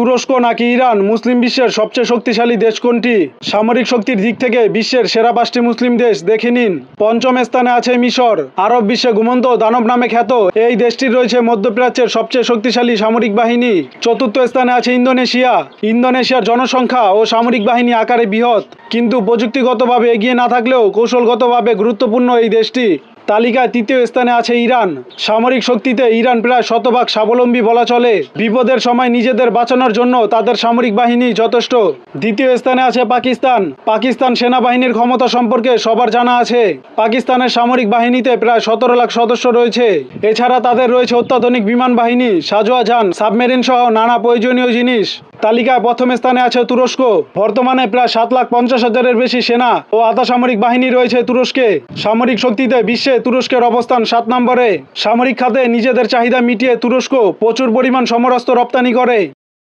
তুরস্ক নাকি ইরান? মুসলিম বিশ্বের সবচেয়ে শক্তিশালী দেশ কোনটি? সামরিক শক্তির দিক থেকে বিশ্বের সেরা পাঁচটি মুসলিম দেশ দেখে নিন। পঞ্চম স্থানে আছে মিশর। আরব বিশ্বে ঘুমন্ত দানব নামে খ্যাত। এই দেশটির রয়েছে মধ্যপ্রাচ্যের সবচেয়ে শক্তিশালী সামরিক বাহিনী। চতুর্থ স্থানে আছে ইন্দোনেশিয়া। ইন্দোনেশিয়ার জনসংখ্যা ও সামরিক বাহিনী আকারে বৃহৎ। কিন্তু প্রযুক্তিগতভাবে এগিয়ে না থাকলেও কৌশলগতভাবে গুরুত্বপূর্ণ এই দেশটি। তালিকায় তৃতীয় স্থানে আছে ইরান। সামরিক শক্তিতে ইরান প্রায় শতভাগ স্বাবলম্বী বলা চলে। বিপদের সময় নিজেদের বাঁচানোর জন্য তাদের সামরিক বাহিনী যথেষ্ট। দ্বিতীয় স্থানে আছে পাকিস্তান। পাকিস্তান সেনাবাহিনীর ক্ষমতা সম্পর্কে সবার জানা আছে। পাকিস্তানের সামরিক বাহিনীতে প্রায় সতেরো লাখ সদস্য রয়েছে। এছাড়া তাদের রয়েছে অত্যাধুনিক বিমান বাহিনী, সাজোয়া যান, সাবমেরিন সহ নানা প্রয়োজনীয় জিনিস। তালিকায় প্রথম স্থানে আছে তুরস্ক। বর্তমানে প্রায় সাত লাখ পঞ্চাশ হাজারের বেশি সেনা ও আধা সামরিক বাহিনী রয়েছে তুরস্কে। সামরিক শক্তিতে বিশ্বে তুরস্কের অবস্থান সাত নম্বরে। সামরিক খাতে নিজেদের চাহিদা মিটিয়ে তুরস্ক প্রচুর পরিমাণ সমরাস্ত্র রপ্তানি করে।